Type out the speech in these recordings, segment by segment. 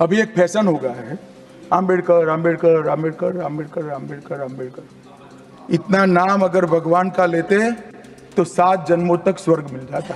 अभी एक फैशन हो गया है। आम्बेडकर आम्बेडकर आम्बेडकर आम्बेडकर आम्बेडकर आम्बेडकर इतना नाम अगर भगवान का लेते तो सात जन्मों तक स्वर्ग मिल जाता।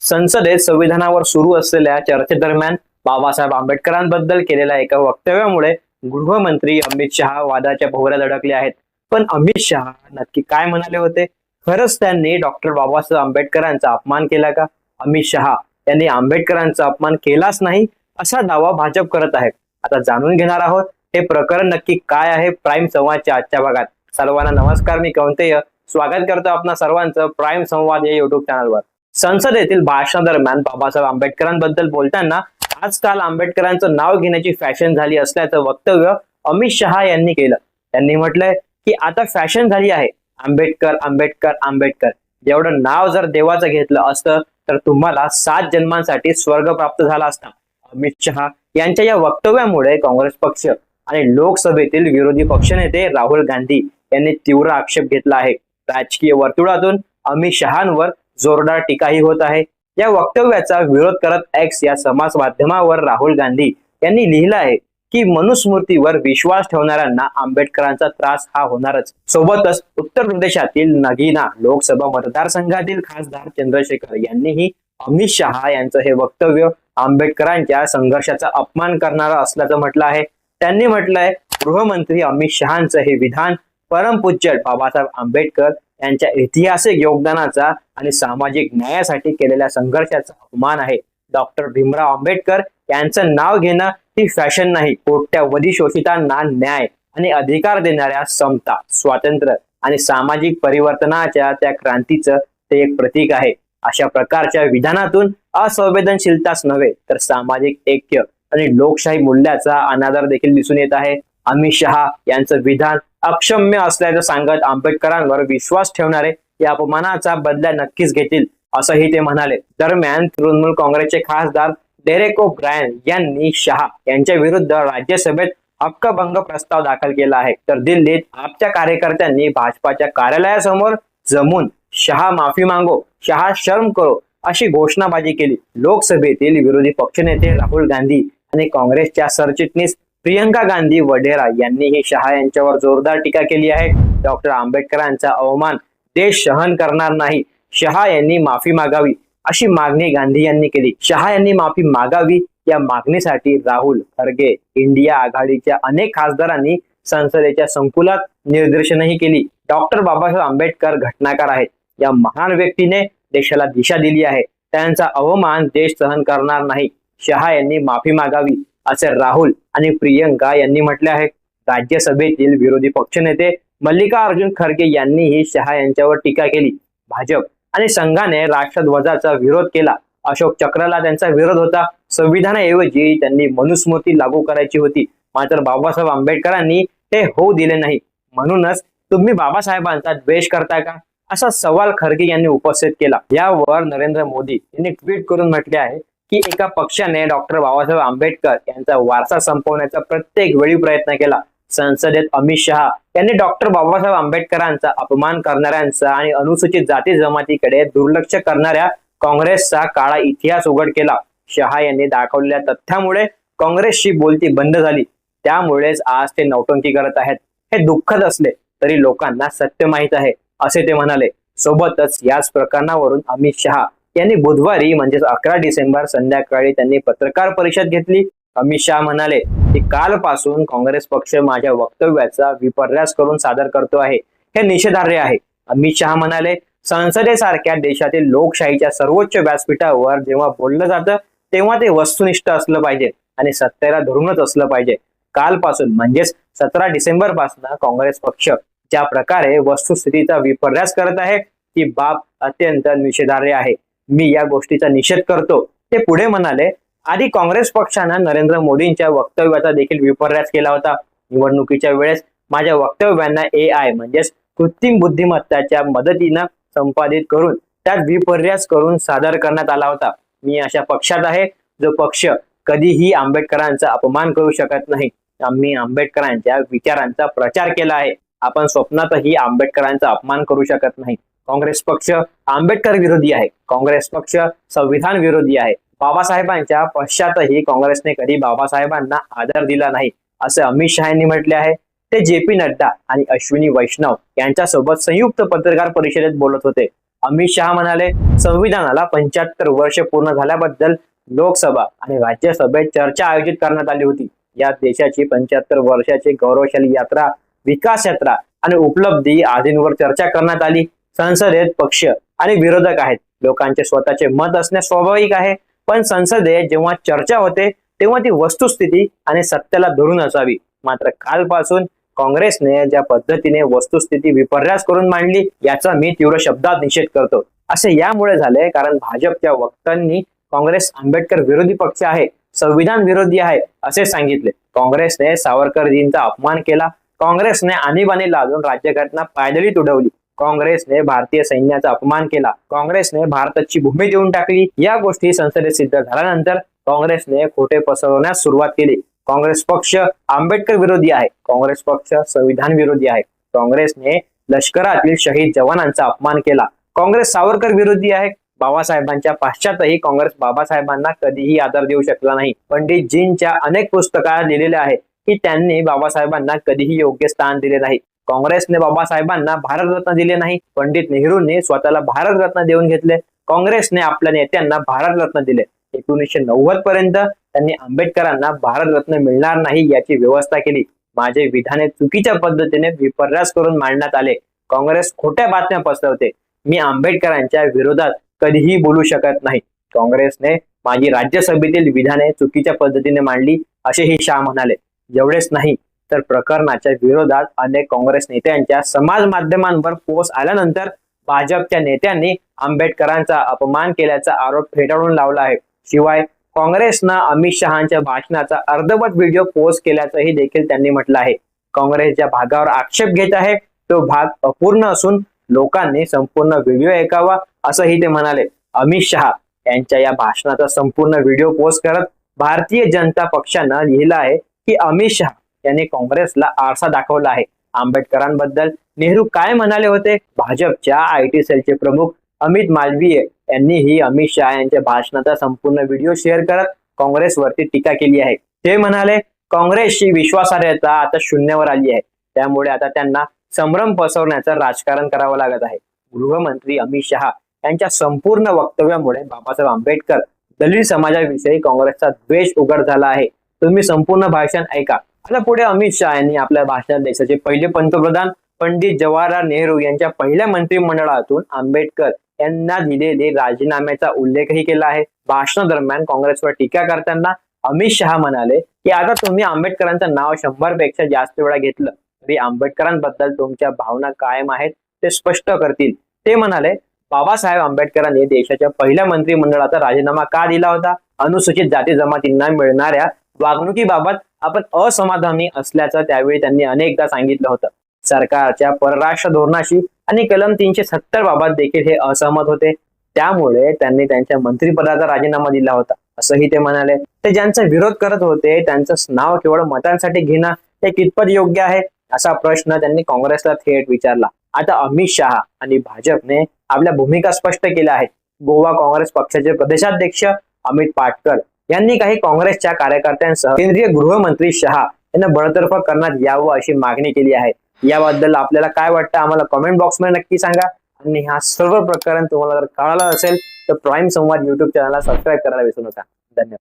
संसदेत संविधानावर सुरू असलेल्या चर्चेदरम्यान बाबासाहेब आंबेडकरांबद्दल केलेल्या एका वक्तव्यामुळे गृहमंत्री अमित शहा वादाच्या भोवऱ्यात अडकले आहेत. पण अमित शहा नक्की काय म्हणाले होते? खरंच त्यांनी डॉक्टर बाबासाहेब आंबेडकरांचा अपमान केला का? अमित शहा यांनी आंबेडकरांचा अपमान केलाच नाही असा दावा भाजप करत आहे आता जाणून घेणार आहोत हे प्रकरण नक्की काय आहे प्राईम संवादच्या आजच्या भागात. सर्वांना नमस्कार मी कौंतेय स्वागत करतो आपणा सर्वांचं प्राईम संवाद या युट्यूब चॅनलवर संसदेतील भाषणादरम्यान बाबासाहेब आंबेडकरांबद्दल बोलताना आजकाल आंबेडकरांचं नाव घेण्याची फॅशन झाली असल्याचं वक्तव्य अमित शहा यांनी केलं. त्यांनी म्हटलंय की आता फॅशन झाली आहे. आंबेडकर आंबेडकर आंबेडकर. जेवढं नाव जर देवाचं घेतलं असतं तर तुम्हाला सात जन्मांसाठी स्वर्ग प्राप्त झाला असता. अमित शहा यांच्या या वक्तव्यामुळे काँग्रेस पक्ष आणि लोकसभेतील विरोधी पक्षनेते राहुल गांधी यांनी तीव्र आक्षेप घेतला आहे. राजकीय वर्तुळातून अमित शहांवर जोरदार टीकाही होत आहे. या वक्तव्याचा विरोध करत एक्स या समाज माध्यमावर राहुल गांधी यांनी लिहिलं आहे की मनुस्मृतीवर विश्वास ठेवणाऱ्यांना आंबेडकरांचा त्रास हा होणारच. सोबतच उत्तर प्रदेशातील नगीना लोकसभा मतदारसंघातील खासदार चंद्रशेखर यांनीही अमित शहा यांचं हे वक्तव्य आंबेडकरांच्या संघर्षाचा अपमान करणारा असल्याचं म्हटलं आहे. त्यांनी म्हटलंय गृहमंत्री अमित शहांचं हे विधान परमपूज्य बाबासाहेब आंबेडकर यांच्या ऐतिहासिक योगदानाचा आणि सामाजिक न्यायासाठी केलेल्या संघर्षाचा अपमान आहे. डॉक्टर भीमराव आंबेडकर यांचं नाव घेणं ही फॅशन नाही. कोट्यावधी शोषितांना न्याय आणि अधिकार देणाऱ्या समता स्वातंत्र्य आणि सामाजिक परिवर्तनाच्या त्या क्रांतीचं ते एक प्रतीक आहे. अशा प्रकारच्या विधानातून असंवेदनशीलताच नव्हे तर सामाजिक ऐक्य आणि लोकशाही मूल्याचा अनादर देखील दिसून येत आहे. अमित शहा यांचं विधान अक्षम्य असल्याचं सांगत आंबेडकरांवर विश्वास ठेवणारे या अपमानाचा बदला नक्कीच घेतील असंही ते म्हणाले. दरम्यान तृणमूल काँग्रेसचे खासदार डेरेक ओ ब्रायन यांनी शहा यांच्या विरुद्ध राज्यसभेत हक्कभंग प्रस्ताव दाखल केला आहे. तर दिल्लीत आपच्या कार्यकर्त्यांनी भाजपाच्या कार्यालयासमोर जमून शहा माफी मागो शहा शर्म करो अशी घोषणाबाजी केली. लोकसभेतील विरोधी पक्षनेते राहुल गांधी आणि काँग्रेसच्या सरचिटणीस प्रियंका गांधी वढेरा यांनीही शहा यांच्यावर जोरदार टीका केली आहे. डॉक्टर आंबेडकरांचा अवमान देश सहन करणार नाही. शहा यांनी माफी मागावी अशी मागणी गांधी यांनी केली. शहा यांनी माफी मागावी या मागणीसाठी राहुल खरगे इंडिया आघाडीच्या अनेक खासदारांनी संसदेच्या संकुलात निर्देशनही केली. डॉक्टर बाबासाहेब आंबेडकर घटनाकार आहेत. या महान व्यक्तीने देशाला दिशा दिली आहे. त्यांचा अवमान देश सहन करणार नाही. शहा यांनी माफी मागावी असे राहुल आणि प्रियंका यांनी म्हटले आहे. राज्यसभेतील विरोधी पक्षनेते मल्लिकार्जुन खरगे यांनीही शहा यांच्यावर टीका केली. भाजप आणि संघाने राष्ट्रध्वजाचा विरोध केला. अशोक चक्राला त्यांचा विरोध होता. संविधानाऐवजी त्यांनी मनुस्मृती लागू करायची होती. मात्र बाबासाहेब आंबेडकरांनी ते होऊ दिले नाही. म्हणूनच तुम्ही बाबासाहेबांचा द्वेष करता का? असा सवाल खरगे यांनी उपस्थित केला. यावर नरेंद्र मोदी यांनी ट्विट करून म्हटले आहे की एका पक्षाने डॉक्टर बाबासाहेब आंबेडकर यांचा वारसा संपवण्याचा प्रत्येक वेळी प्रयत्न केला. संसदेत अमित शहा यांनी डॉक्टर बाबासाहेब आंबेडकरांचा अपमान करणाऱ्यांचा आणि अनुसूचित जाती जमातीकडे दुर्लक्ष करणाऱ्या काँग्रेसचा काळा इतिहास उघड केला. शहा यांनी दाखवलेल्या तथ्यामुळे काँग्रेसची बोलती बंद झाली. त्यामुळेच आज ते नौटंकी करत आहेत. हे दुःखद असले तरी लोकांना सत्य माहीत आहे. असे ते म्हणाले सोबतच याच प्रकरणावरून अमित शहा यांनी बुधवारी म्हणजेच अकरा डिसेंबर संध्याकाळी त्यांनी पत्रकार परिषद घेतली. अमित शहा म्हणाले की कालपासून काँग्रेस पक्ष माझ्या वक्तव्याचा विपर्यास करून सादर करतो आहे. हे निषेधार्ह आहे. अमित शहा म्हणाले संसदेसारख्या देशातील लोकशाहीच्या सर्वोच्च व्यासपीठावर जेव्हा बोललं जातं तेव्हा ते वस्तुनिष्ठ असलं पाहिजे आणि सत्तेला धरूनच असलं पाहिजे. कालपासून म्हणजेच सतरा डिसेंबरपासून काँग्रेस पक्ष ज्या प्रकारे वस्तुस्थितीचा विपर्यास करत आहे ती बाब अत्यंत निषेधार्ह आहे. मी या गोष्टीचा निषेध करतो. ते पुढे म्हणाले आधी काँग्रेस पक्षानं नरेंद्र मोदींच्या वक्तव्याचा देखील विपर्यास केला होता. निवडणुकीच्या वेळेस माझ्या वक्तव्यांना ए आय म्हणजेच कृत्रिम बुद्धिमत्ताच्या मदतीनं संपादित करून त्यात विपर्यास करून सादर करण्यात आला होता. मी अशा पक्षात आहे जो पक्ष कधीही आंबेडकरांचा अपमान करू शकत नाही. आम्ही आंबेडकरांच्या विचारांचा प्रचार केला आहे. आपण स्वप्नातही आंबेडकरांचा अपमान करू शकत नाही. काँग्रेस पक्ष आंबेडकर विरोधी आहे. काँग्रेस पक्ष संविधान विरोधी आहे. बाबासाहेबांच्या पश्चातही काँग्रेसने कधी बाबासाहेबांना आदर दिला नाही असे अमित शहा यांनी म्हटले आहे. ते जे पी नड्डा आणि अश्विनी वैष्णव यांच्यासोबत संयुक्त पत्रकार परिषदेत बोलत होते. अमित शहा म्हणाले संविधानाला पंच्याहत्तर वर्ष पूर्ण झाल्याबद्दल लोकसभा आणि राज्यसभेत चर्चा आयोजित करण्यात आली होती. या देशाची पंच्याहत्तर वर्षाची गौरवशाली यात्रा विकास यात्रा आणि उपलब्धी आदींवर चर्चा करण्यात आली. संसदेत पक्ष आणि विरोधक आहेत. लोकांचे स्वतःचे मत असणे स्वाभाविक आहे. पण संसदेत जेव्हा चर्चा होते तेव्हा ती वस्तुस्थिती आणि सत्याला धरून असावी. मात्र कालपासून काँग्रेसने ज्या पद्धतीने वस्तुस्थिती विपर्यास करून मांडली याचा मी तीव्र शब्दात निषेध करतो. असे यामुळे झाले कारण भाजपच्या वक्त्यांनी काँग्रेस आंबेडकर विरोधी पक्ष आहे संविधान विरोधी आहे असे सांगितले. काँग्रेसने सावरकरजींचा अपमान केला काँग्रेसने आणीबाणी लादून राज्यघटना पायदळी तुडवली. काँग्रेसने भारतीय सैन्याचा अपमान केला. काँग्रेसने भारताची भूमी देऊन टाकली. या गोष्टी संसदेत सिद्ध झाल्यानंतर काँग्रेसने खोटे पसरवण्यास सुरुवात केली. काँग्रेस पक्ष आंबेडकर विरोधी आहे. काँग्रेस पक्ष संविधान विरोधी आहे. काँग्रेसने लष्करातील शहीद जवानांचा अपमान केला. काँग्रेस सावरकर विरोधी आहे. बाबासाहेबांच्या पाश्चातही काँग्रेस बाबासाहेबांना कधीही आदर देऊ शकला नाही. पंडित जींच्या अनेक पुस्तकात लिहिलेल्या आहे. की त्यांनी बाबासाहेबांना कधीही योग्य स्थान दिले नाही. काँग्रेसने बाबासाहेबांना भारतरत्न दिले नाही पंडित नेहरूंनी स्वतःला भारतरत्न देऊन घेतले. काँग्रेसने आपल्या नेत्यांना भारतरत्न दिले. एकोणीसशे नव्वद पर्यंत त्यांनी आंबेडकरांना भारतरत्न मिळणार नाही याची व्यवस्था केली. माझे विधाने चुकीच्या पद्धतीने विपर्यास करून मांडण्यात आले. काँग्रेस खोट्या बातम्या पसरवते. मी आंबेडकरांच्या विरोधात कधीही बोलू शकत नाही. काँग्रेसने माझी राज्यसभेतील विधाने चुकीच्या पद्धतीने मांडली असेही शाह म्हणाले. एवढेच नाही तर प्रकरणाच्या विरोधात अनेक काँग्रेस नेत्यांच्या समाज माध्यमांवर पोस्ट आल्यानंतर भाजपच्या नेत्यांनी आंबेडकरांचा अपमान केल्याचा आरोप फेटाळून लावला आहे. शिवाय काँग्रेसनं अमित शहाच्या भाषणाचा अर्धवट व्हिडिओ पोस्ट केल्याचंही देखील त्यांनी म्हटलं आहे. काँग्रेस ज्या भागावर आक्षेप घेत आहे तो भाग अपूर्ण असून लोकांनी संपूर्ण व्हिडिओ ऐकावा असंही ते म्हणाले. अमित शहा यांच्या या भाषणाचा संपूर्ण व्हिडिओ पोस्ट करत भारतीय जनता पक्षानं लिहिलं आहे की अमित शहा यांनी काँग्रेसला आरसा दाखवला आहे. आंबेडकरांबद्दल नेहरू काय म्हणाले होते? भाजपच्या आय टी सेलचे प्रमुख अमित मालवीय यांनीही अमित शहा यांच्या भाषणाचा संपूर्ण व्हिडिओ शेअर करत काँग्रेसवरती टीका केली आहे. ते म्हणाले काँग्रेसची विश्वासार्हता आता शून्यावर आली आहे. त्यामुळे आता त्यांना संभ्रम पसरवण्याचं राजकारण करावं लागत आहे. गृहमंत्री अमित शहा यांच्या संपूर्ण वक्तव्यामुळे बाबासाहेब आंबेडकर दलित समाजाविषयी काँग्रेसचा द्वेष उघड झाला आहे. तुम्ही संपूर्ण भाषण ऐका. आता पुढे अमित शहा यांनी आपल्या भाषणात देशाचे पहिले पंतप्रधान पंडित जवाहरलाल नेहरू यांच्या पहिल्या मंत्रिमंडळातून आंबेडकर यांना दिलेले राजीनाम्याचा उल्लेखही केला आहे. भाषणादरम्यान काँग्रेसवर टीका करताना अमित शहा म्हणाले की आता तुम्ही आंबेडकरांचं नाव शंभरपेक्षा जास्त वेळा घेतलं तरी आंबेडकरांबद्दल तुमच्या भावना कायम आहेत ते स्पष्ट करतील. ते म्हणाले बाबासाहेब आंबेडकरांनी देशाच्या पहिल्या मंत्रिमंडळाचा राजीनामा का दिला होता? अनुसूचित जाती जमातींना मिळणाऱ्या वागणुकीबाबत आपण असमाधानी असल्याचं त्यावेळी त्यांनी अनेकदा सांगितलं होतं. सरकारच्या परराष्ट्र धोरणाशी आणि कलम तीनशे सत्तर बाबत देखील हे असहमत होते. त्यामुळे त्यांनी त्यांच्या मंत्रिपदाचा राजीनामा दिला होता. असंही ते म्हणाले. ते ज्यांचा विरोध करत होते त्यांचं नाव केवळ मतांसाठी घेणं हे कितपत योग्य आहे? असा प्रश्न त्यांनी काँग्रेसला थेट विचारला. आता अमित शहा आणि भाजपने आपल्या भूमिका स्पष्ट केल्या आहेत. गोवा काँग्रेस पक्षाचे प्रदेशाध्यक्ष अमित पाटकर यांनी काही काँग्रेसच्या कार्यकर्त्यांसह केंद्रीय गृहमंत्री शहा यांना बडतर्फ करण्यात यावं अशी मागणी केली आहे. याबद्दल आपल्याला काय वाटतं आम्हाला कमेंट बॉक्समध्ये नक्की सांगा. आणि हा सर्व प्रकरण तुम्हाला जर कळालं असेल तर प्राईम संवाद युट्यूब चॅनलला सबस्क्राईब करायला विसरू नका. धन्यवाद.